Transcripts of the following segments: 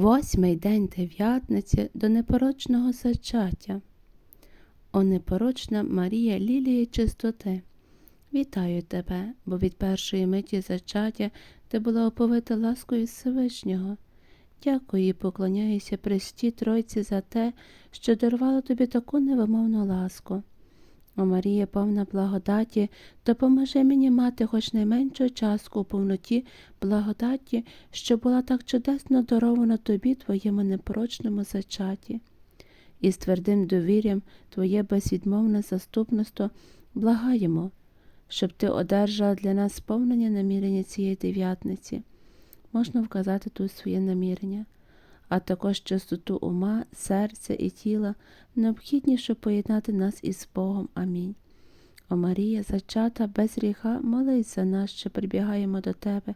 Восьмий день дев'ятниці до непорочного зачаття. О непорочна Марія Лілії чистоти. Вітаю тебе, бо від першої миті зачаття ти була оповита ласкою Всевишнього. Дякую і поклоняюся Престі Тройці за те, що дарувала тобі таку невимовну ласку. О Марія, повна благодаті, допоможи мені мати хоч найменшу частку у повноті благодаті, що була так чудесно дарована тобі, твоєму непорочному зачаті. І з твердим довір'ям твоє безвідмовне заступництво благаємо, щоб ти одержала для нас сповнення намірення цієї дев'ятниці. Можна вказати тут своє намірення, а також чистоту ума, серця і тіла, необхідні, щоб поєднати нас із Богом. Амінь. О Марія, зачата без гріха, молись за нас, що прибігаємо до Тебе.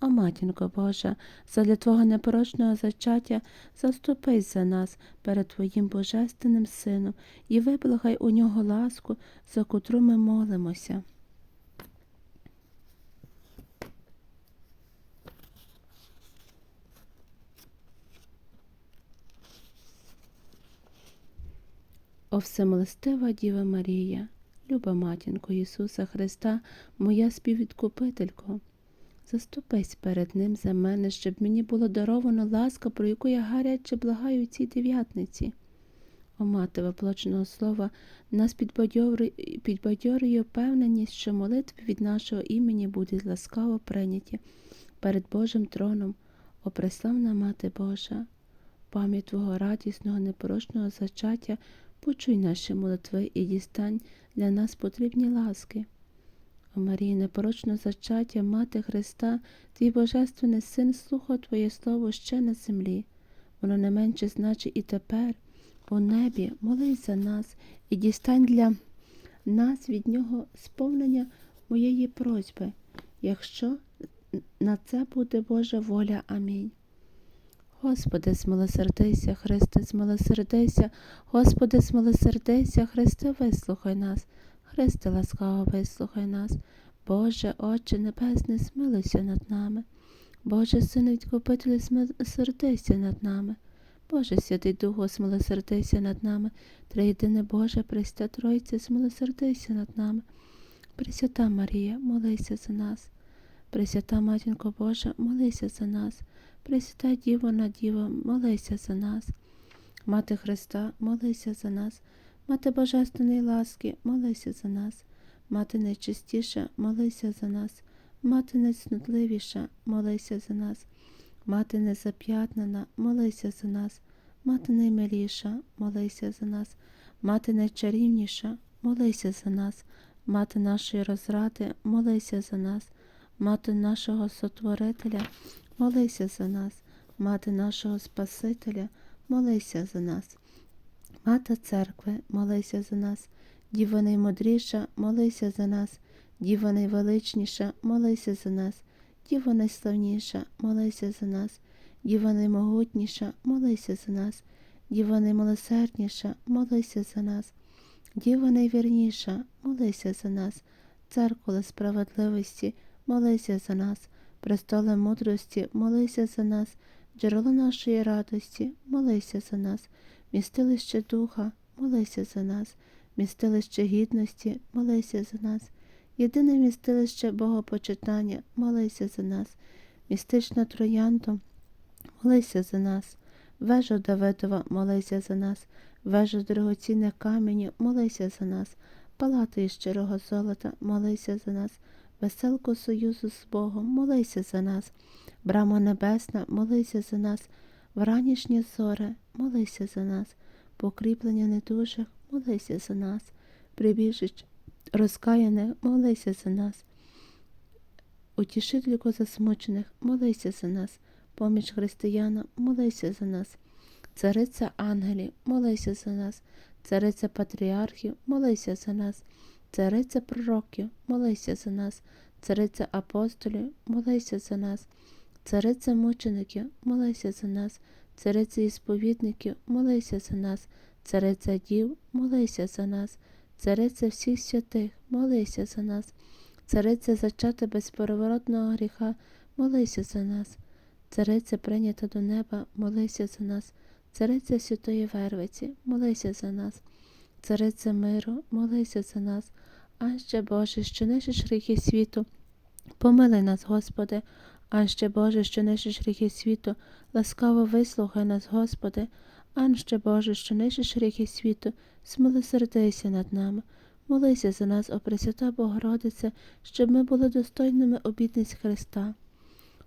О матінко Божа, задля Твого непорочного зачаття заступись за нас перед Твоїм Божественним Сином і виблагай у нього ласку, за котру ми молимося. О всемилостива Діва Марія, люба матінко Ісуса Христа, моя співвідкупителько, заступись перед Ним за мене, щоб мені було даровано ласка, про яку я гаряче благаю цій дев'ятниці. О мати воплоченого слова, нас підбадьорює впевненість, що молитви від нашого імені будуть ласкаво прийняті перед Божим троном, о преславна Мати Божа, пам'ять Твого радісного, непорочного зачаття, почуй наші молитви і дістань для нас потрібні ласки. О Марії, непорочне зачаття, Мати Христа, твій Божественний Син слухав Твоє Слово ще на землі. Воно не менше значить і тепер, у небі, молись за нас і дістань для нас від Нього сповнення моєї просьби, якщо на це буде Божа воля. Амінь. Господи, змилосердися, Христе, змилосердися, Господи, змилосердися, Христе, вислухай нас, Христе, ласкаво вислухай нас, Боже, Отче Небесний, змилуйся над нами. Боже, Сину Відкупителю, змилосердися над нами. Боже, Святий Духу, змилосердися над нами, Триєдине Боже, Пресвята Тройця, змилосердися над нами. Пресвята Марія, молися за нас. Пресвята Матінко Божа, молися за нас. Пресвята Діво на Діво, молися за нас. Мати Христа, молися за нас. Мати Божественної ласки, молися за нас. Мати найчистіша, молися за нас. Мати найснутливіша, молися за нас. Мати незап'ятнена, молися за нас. Мати наймиліша, молися за нас. Мати найчарівніша, молися за нас. Мати нашої розради, молися за нас. Мати нашого Сотворителя, молися за нас, мати нашого Спасителя, молися за нас, Мати церкви, молися за нас, Діва наймудріша, молися за нас, Діва найвеличніша, молися за нас, Діва найславніша, молися за нас, Діва наймогутніша, молися за нас, Діва наймилосердніша, молися за нас, Діва найвірніша, молися за нас, церкву справедливості, молися за нас престоле мудрості, молися за нас, джерело нашої радості, молися за нас, містилище духа, молися за нас, містилище гідності, молися за нас, єдине містилище Богопочитання, молися за нас, містична троянда, молися за нас, вежа Давидова, молися за нас, вежа дорогоцінних каменю, молися за нас, палати із щирого золота, молися за нас веселку союзу з Богом, молися за нас, Брама Небесна, молися за нас, вранішнє зоре, молися за нас, покріплення недужих, молися за нас, прибіжич розкаяне, молися за нас, утішительку засмучених, молися за нас, поміч християна, молися за нас, цариця ангелів, молися за нас, цариця патріархів, молися за нас. Цариця пророків, молися за нас, цариця апостолів, молися за нас, цариця мучеників, молися за нас, цариця ісповідників, молися за нас, цариця дів, молися за нас, цариця всіх святих, молися за нас, цариця зачата безпереворотного гріха, молися за нас, Цариця прийнята до неба, молися за нас. Цариця Святої Вервиці, молися за нас. Цариця миру, молися за нас. Анще Боже, що нищиш гріхи світу, помилуй нас, Господи. Анще Боже, що нищиш гріхи світу, ласкаво вислухай нас, Господи. Анще Боже, що нищиш гріхи світу, смилосердися над нами. Молися за нас, о Пресвята Богородице, щоб ми були достойними обітниць Христа.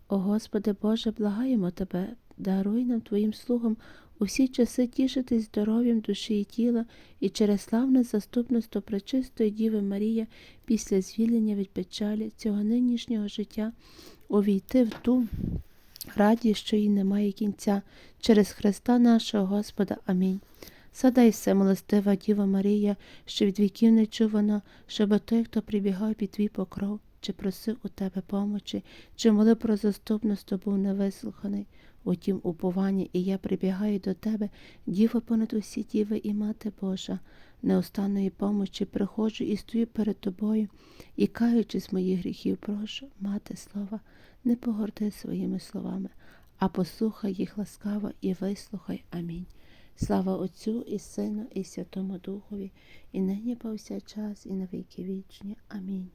О Господи Боже, благаємо Тебе, даруй нам Твоїм слугам у всі часи тішитись здоров'ям душі і тіла і через славне заступництво Пречистої Діви Марії після звільнення від печалі цього нинішнього життя увійти в ту радість, що їй немає кінця, через Христа нашого Господа. Амінь. Садай все, милостива Діва Марія, що від віків не чувано, щоб той, хто прибігав під твій покров, чи просив у тебе помочі, чи молив про заступництво, був невислуханий. Утім, уповання, і я прибігаю до тебе, діва понад усі діви і мати Божа, неостанної помочі приходжу і стою перед тобою, і каючись моїх гріхів, прошу, мати слова, не погорди своїми словами, а послухай їх ласкаво і вислухай. Амінь. Слава Отцю і Сину, і Святому Духові, і нині повсякчас, і на віки вічні. Амінь.